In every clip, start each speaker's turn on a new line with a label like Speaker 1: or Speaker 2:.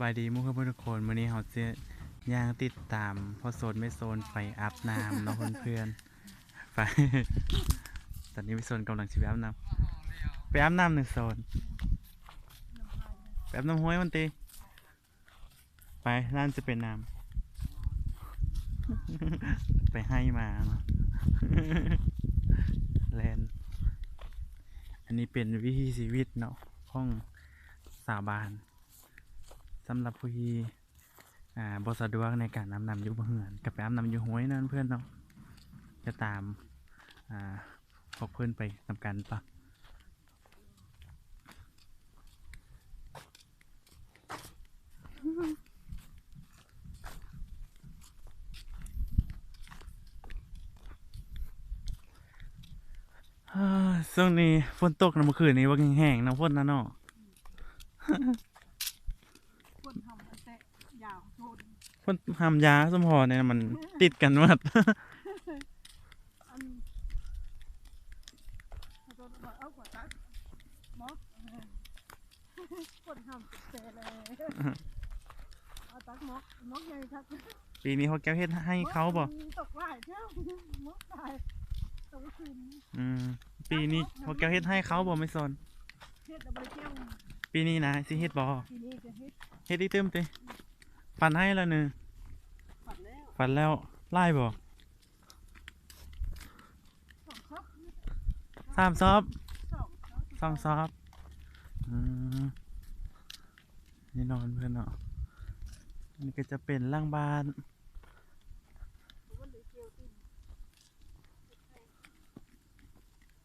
Speaker 1: บายดีมุกเพื่อนทุกคนวันนี้เราจะย่างติดตามพอโซนไม่โซนไปอาบน้ำเนาะเพื่อนๆไปตอนนี้ไม่โซนกำลังชิไปอาบน้ำไปอาบน้ำหนึ่งโซนไปอาบน้ำห้วยมันตีไปนั่นจะเป็นน้ำไปให้มาเนาะแลนอันนี้เป็นวิถีชีวิตเนาะของสาบาน สำหรับผู้ที่อ่าบสะดวกในการนำนำอยู่บ่เหือนกับไปอาบนำอยู่ห้วยนั่นเพื่อนเนาะจะตามอ่าพวกเพื่อนไปนำกันปะช่วงนี้ฝนตกนะเมื่อคืนนี้ว่าแห้งๆนะฝนนะเนาะ
Speaker 2: คนทำแต่ยาวโทน
Speaker 1: พ่นทำยาสมพอเนี่ยมันติดกันหมด
Speaker 2: อันโทนบอกเอากว่าตักมอกคนทำแต่เลยเอาตักมอกมอกใหญ่ครับ
Speaker 1: ปีนี้เขาแก้วเฮ็ดให้เขาบ่
Speaker 2: ตกหลายเจ้ามอกตายตกคืน
Speaker 1: อืมปีนี้เขาแก้วเฮ็ดให้เขาบ่ไม่สน
Speaker 2: เฮ็ดเอาไปเจ้า
Speaker 1: ปีนี้นะสิเฮ็ดบ่
Speaker 2: ทีนี้จะเฮ็ด
Speaker 1: เฮ็ดอีตึมติ ฟันให้แล้วหนึง
Speaker 2: ฝันแล้ว
Speaker 1: ฟันแล้วไล่บ่
Speaker 2: สองครับ
Speaker 1: สามซอบ
Speaker 2: สองครับ
Speaker 1: สองซอบอืมนี่นอนเพื่อนเนาะอันนี่ก็จะเป็นล่างบ้าน
Speaker 2: วันนี้เกี่ยวติ้ม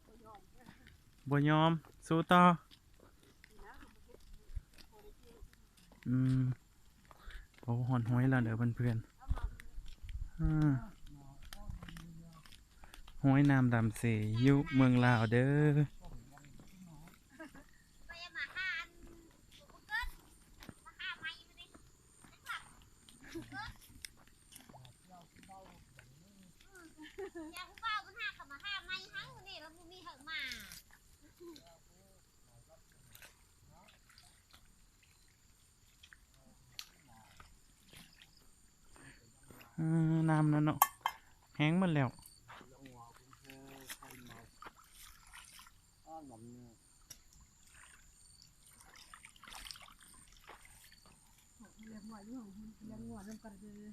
Speaker 2: ก็ยอมแค่
Speaker 1: บ่ยอมสู้ต่ออืม โอ้หอนห้อยแล้วเด้อเพื่อนๆอืมห้อยน้ำดำเสยยู่เมืองลาวเด้อ
Speaker 3: ไปมาหาอันกูเกิลมาหาไม่มาดิอยากเฝ้ากันหาเขามาหาไม่ทั้งนี่แล้วมึงมีเหอะมา
Speaker 1: อืม น้ำนั่นเนาะแห้งหมดแล้ว
Speaker 2: เลี้ยงหัวอยู่เลี้ยงหัวน้ำกันเลย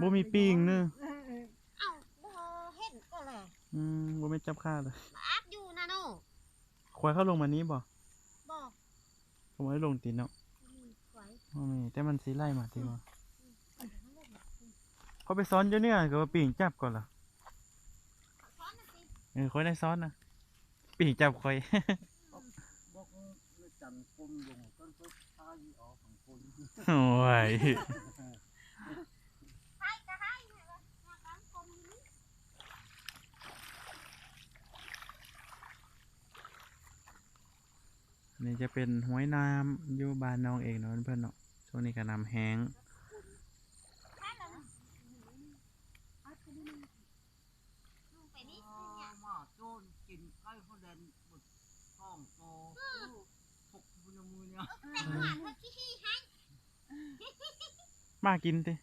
Speaker 1: บ่มีปีงเนอะ
Speaker 2: เออเออ
Speaker 3: เอ้าบ่เห็นก็เลย
Speaker 1: อืมบ่ไม่นจับค่าเลย
Speaker 3: มาอาบอยู่นะโน่
Speaker 1: ควายเข้าลงมานี้บ่
Speaker 3: บอก
Speaker 1: เขาไว้ลงตีนเนาะ
Speaker 3: สวย
Speaker 1: บ่มีแต่มันสีไล่มาที่ว่า เขาไปซ้อนอยู่เนี่ยก็ว่าปีงจับก่อนล่ะ
Speaker 3: ซ้อนสิ
Speaker 1: เออคอยได้ซ้อนนะปีงจับคอยโอ้ย
Speaker 3: นี่
Speaker 1: จะเป็นห้วยน้ำอยู่บ้านน้องเองเนาะเพื่อนเนาะช่วงนี้ก็น้ำแห้ง
Speaker 3: แค่นั้นลงไปนี่เนี่ย
Speaker 4: มาโจน กินไก่เขาแดนหมดท้องโตหกบุญมือเนี่ย
Speaker 3: แต่งหานเธอขี้ขี้ให้
Speaker 1: มากินติ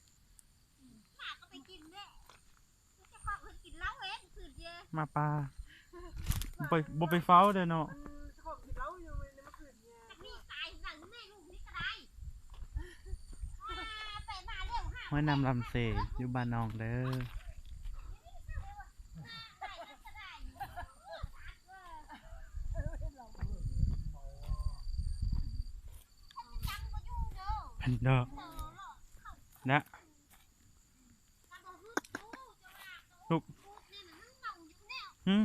Speaker 3: หมาก็ไปกินด้วยจะขอเพิ่นกินเหล้าเองคือเดียว
Speaker 1: มาปลาบ่ไปบ่ไปเฝ้าเด้อเนาะ
Speaker 2: เออเจ้าของกินเหล้าอยู่ในเมื่อคืนเนี่ย
Speaker 3: แต่นี่ตายหลังแม่ลูกนี่ก็ได้อ่าไปมาเร็วห้า
Speaker 1: ห้วยน้ำลำเสยอยู่บ้านน้องเด้อ
Speaker 3: ได้ก็ได้จังก็อยู่ เด้อ
Speaker 1: เพิ่นด้อ
Speaker 3: ก
Speaker 1: นะลูก
Speaker 3: อื
Speaker 1: ม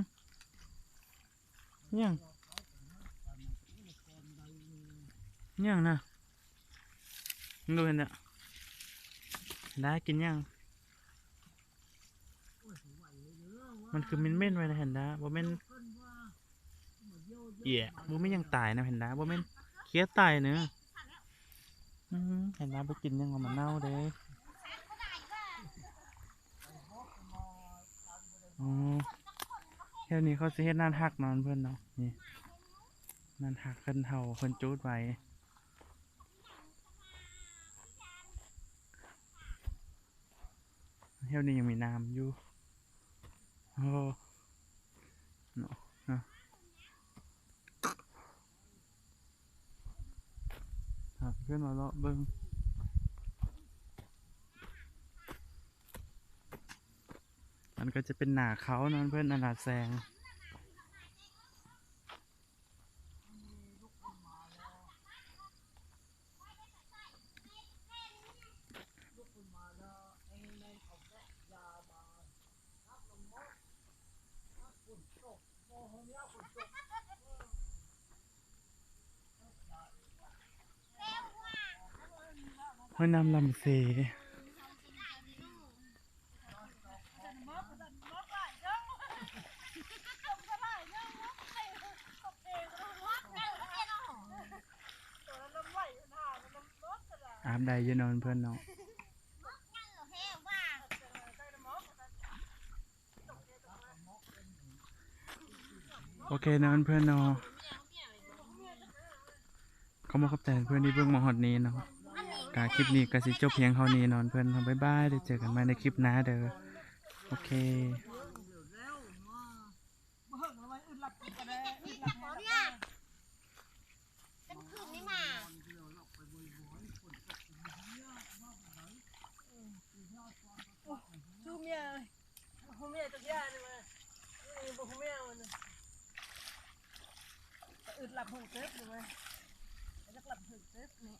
Speaker 1: ยังยังนะดูเห็นเนี่ยได้กินยังมันคือมินเม่นไว้นะเห็นดาบ่แม่นเอี่ยบ่แม่นยังตายนะเห็นดาบ่แม่นเคี้ยตายเนอะอืม เห็นน้ำไปกินยังมันเน่าเลยแค่นี้เขาสิเห็ดนั่นหักนอนเพื่อนเนาะนี่นั่นหักเพิ่นเห่าเนจูดไว้เที่ยวนี้ยังมีน้ำอยู่โอ้ ครับเพื่อนมาเลาะเบิ้งมันก็จะเป็นหนาเขานั่นเพื่อนอนาแซง ห้วยน้ำลำเซ
Speaker 2: ตัวนั้นน้ำไหลหน้ามันน้ำรถกระดาษ
Speaker 1: อาบใดอยืนนอนเพื่อนเนาะโอเคนอนเพื่อนเนาะเขามาขอบใจเพื่อนที่เบิ่งมาฮอดนี้เนาะ กาคลิปนี้ก็สิจบเพียงเท่านี้นอนเพื่อนบ๊ายบายได้เจอกันใหม่ในคลิปหน้าเด้อโอเค
Speaker 2: หลับหลับ
Speaker 3: หมอเนี่ยเป็มา
Speaker 2: ชูเมียหูเมียจักยานี่มาหูเมียมันอึดหลับหึงเซ็มาจักหลับหึงเซ็ตนี่